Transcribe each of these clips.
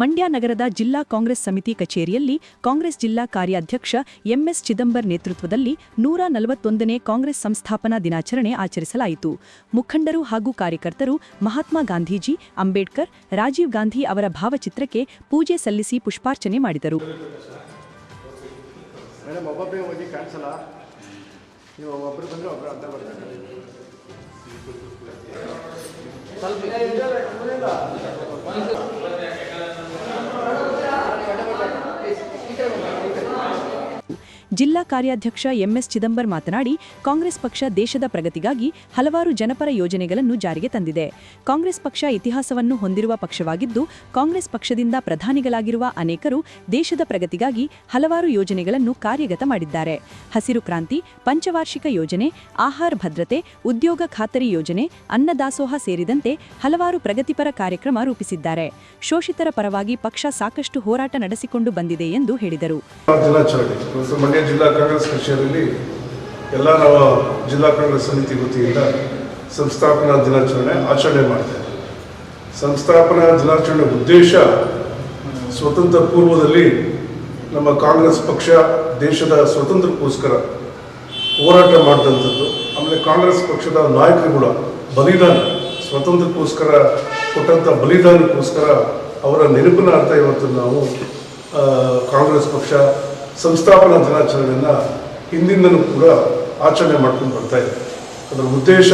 ಮಂಡ್ಯ ನಗರದ ಜಿಲ್ಲಾ ಕಾಂಗ್ರೆಸ್ ಸಮಿತಿ ಕಚೇರಿಯಲ್ಲಿ ಕಾಂಗ್ರೆಸ್ ಜಿಲ್ಲಾ ಕಾರ್ಯಾಧ್ಯಕ್ಷ ಎಂಎಸ್ ಚಿದಂಬರ್ ನೇತೃತ್ವದಲ್ಲಿ ನೂರ ನಲವತ್ತೊಂದನೇ ಕಾಂಗ್ರೆಸ್ ಸಂಸ್ಥಾಪನಾ ದಿನಾಚರಣೆ ಆಚರಿಸಲಾಯಿತು. ಮುಖಂಡರು ಹಾಗೂ ಕಾರ್ಯಕರ್ತರು ಮಹಾತ್ಮ ಗಾಂಧೀಜಿ, ಅಂಬೇಡ್ಕರ್, ರಾಜೀವ್ ಗಾಂಧಿ ಅವರ ಭಾವಚಿತ್ರಕ್ಕೆ ಪೂಜೆ ಸಲ್ಲಿಸಿ ಪುಷ್ಪಾರ್ಚನೆ ಮಾಡಿದರು. ಮೇಡಮ್ ಜಿಲ್ಲಾ ಕಾರ್ಯಾಧ್ಯಕ್ಷ ಎಂಎಸ್ ಚಿದಂಬರ್ ಮಾತನಾಡಿ, ಕಾಂಗ್ರೆಸ್ ಪಕ್ಷ ದೇಶದ ಪ್ರಗತಿಗಾಗಿ ಹಲವಾರು ಜನಪರ ಯೋಜನೆಗಳನ್ನು ಜಾರಿಗೆ ತಂದಿದೆ. ಕಾಂಗ್ರೆಸ್ ಪಕ್ಷ ಇತಿಹಾಸವನ್ನು ಹೊಂದಿರುವ ಪಕ್ಷವಾಗಿದ್ದು, ಕಾಂಗ್ರೆಸ್ ಪಕ್ಷದಿಂದ ಪ್ರಧಾನಿಗಳಾಗಿರುವ ಅನೇಕರು ದೇಶದ ಪ್ರಗತಿಗಾಗಿ ಹಲವಾರು ಯೋಜನೆಗಳನ್ನು ಕಾರ್ಯಗತ ಮಾಡಿದ್ದಾರೆ. ಹಸಿರು ಕ್ರಾಂತಿ, ಪಂಚವಾರ್ಷಿಕ ಯೋಜನೆ, ಆಹಾರ ಭದ್ರತೆ, ಉದ್ಯೋಗ ಖಾತರಿ ಯೋಜನೆ ಅನ್ನದಾಸೋಹ ಸೇರಿದಂತೆ ಹಲವಾರು ಪ್ರಗತಿಪರ ಕಾರ್ಯಕ್ರಮ ರೂಪಿಸಿದ್ದಾರೆ. ಶೋಷಿತರ ಪರವಾಗಿ ಪಕ್ಷ ಸಾಕಷ್ಟು ಹೋರಾಟ ನಡೆಸಿಕೊಂಡು ಬಂದಿದೆ ಎಂದು ಹೇಳಿದರು. ಜಿಲ್ಲಾ ಕಾಂಗ್ರೆಸ್ ಕಚೇರಿಯಲ್ಲಿ ಎಲ್ಲ ನಾವು ಜಿಲ್ಲಾ ಕಾಂಗ್ರೆಸ್ ಸಮಿತಿ ವತಿಯಿಂದ ಸಂಸ್ಥಾಪನಾ ದಿನಾಚರಣೆ ಆಚರಣೆ ಮಾಡಿದೆ ಸಂಸ್ಥಾಪನಾ ದಿನಾಚರಣೆ ಉದ್ದೇಶ ಸ್ವತಂತ್ರ ಪೂರ್ವದಲ್ಲಿ ನಮ್ಮ ಕಾಂಗ್ರೆಸ್ ಪಕ್ಷ ದೇಶದ ಸ್ವತಂತ್ರಕ್ಕೋಸ್ಕರ ಹೋರಾಟ ಮಾಡಿದಂಥದ್ದು. ಆಮೇಲೆ ಕಾಂಗ್ರೆಸ್ ಪಕ್ಷದ ನಾಯಕರುಗಳ ಬಲಿದಾನ, ಸ್ವತಂತ್ರಕ್ಕೋಸ್ಕರ ಕೊಟ್ಟಂಥ ಬಲಿದಾನಕ್ಕೋಸ್ಕರ ಅವರ ನೆನಪಿನ ಅರ್ಥ ಇವತ್ತು ನಾವು ಕಾಂಗ್ರೆಸ್ ಪಕ್ಷ ಸಂಸ್ಥಾಪನಾ ದಿನಾಚರಣೆಯನ್ನು ಹಿಂದಿಂದನೂ ಕೂಡ ಆಚರಣೆ ಮಾಡ್ಕೊಂಡು ಬರ್ತಾ ಇದೆ. ಅದರ ಉದ್ದೇಶ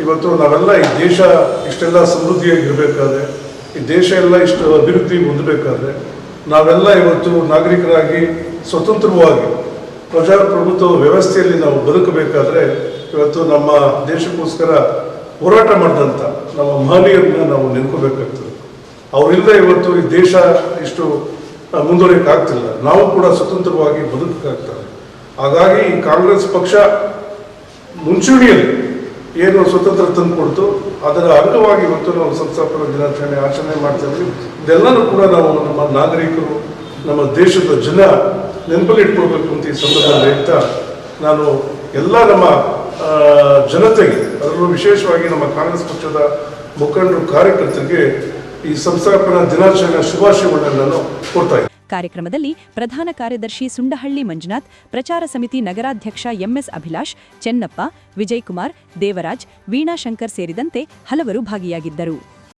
ಇವತ್ತು ನಾವೆಲ್ಲ ಈ ದೇಶ ಇಷ್ಟೆಲ್ಲ ಸಮೃದ್ಧಿಯಾಗಿರಬೇಕಾದ್ರೆ, ಈ ದೇಶ ಎಲ್ಲ ಇಷ್ಟು ಅಭಿವೃದ್ಧಿ ಹೊಂದಬೇಕಾದ್ರೆ, ನಾವೆಲ್ಲ ಇವತ್ತು ನಾಗರಿಕರಾಗಿ ಸ್ವತಂತ್ರವಾಗಿ ಪ್ರಜಾಪ್ರಭುತ್ವ ವ್ಯವಸ್ಥೆಯಲ್ಲಿ ನಾವು ಬದುಕಬೇಕಾದ್ರೆ ಇವತ್ತು ನಮ್ಮ ದೇಶಕ್ಕೋಸ್ಕರ ಹೋರಾಟ ಮಾಡಿದಂಥ ನಮ್ಮ ಮಹನೀಯರನ್ನ ನಾವು ನೆನ್ಕೋಬೇಕಾಗ್ತದೆ. ಅವರಿಂದ ಇವತ್ತು ಈ ದೇಶ ಇಷ್ಟು ಮುಂದುವರಿಯಕ್ಕಾಗ್ತಿಲ್ಲ ನಾವು ಕೂಡ ಸ್ವತಂತ್ರವಾಗಿ ಬದುಕಕ್ಕಾಗ್ತದೆ. ಹಾಗಾಗಿ ಕಾಂಗ್ರೆಸ್ ಪಕ್ಷ ಮುಂಚೂಣಿಯಲ್ಲಿ ಏನು ಸ್ವತಂತ್ರ ತಂದುಕೊಡ್ತು ಅದರ ಅಂಗವಾಗಿ ಇವತ್ತು ನಾವು ಸಂಸ್ಥಾಪನಾ ದಿನಾಚರಣೆ ಆಚರಣೆ ಮಾಡ್ತಾ ಇದ್ದೀವಿ. ಇದೆಲ್ಲನೂ ಕೂಡ ನಾವು ನಮ್ಮ ನಾಗರಿಕರು, ನಮ್ಮ ದೇಶದ ಜನ ನೆನಪಲ್ಲಿ ಇಟ್ಕೊಳ್ಬೇಕು ಅಂತ ಈ ಸಂದರ್ಭದಲ್ಲಿ ಹೇಳ್ತಾ ನಾನು ಎಲ್ಲ ನಮ್ಮ ಜನತೆಗೆ, ಅದರಲ್ಲೂ ವಿಶೇಷವಾಗಿ ನಮ್ಮ ಕಾಂಗ್ರೆಸ್ ಪಕ್ಷದ ಮುಖಂಡರು, ಕಾರ್ಯಕರ್ತರಿಗೆ ಈ ಸಂಸ್ಥಾಪನಾ ದಿನಾಚರಣೆಯ ಶುಭಾಶಯಗಳನ್ನು ನಾನು ಕೊಡ್ತಾ ಕಾರ್ಯಕ್ರಮದಲ್ಲಿ ಪ್ರಧಾನ ಕಾರ್ಯದರ್ಶಿ ಸುಂಡಹಳ್ಳಿ ಮಂಜುನಾಥ್, ಪ್ರಚಾರ ಸಮಿತಿ ನಗರಾಧ್ಯಕ್ಷ ಎಂಎಸ್ ಅಭಿಲಾಷ್, ಚೆನ್ನಪ್ಪ ವಿಜಯಕುಮಾರ್ ದೇವರಾಜ್, ವೀಣಾ ಶಂಕರ್ ಸೇರಿದಂತೆ ಹಲವರು ಭಾಗಿಯಾಗಿದ್ದರು.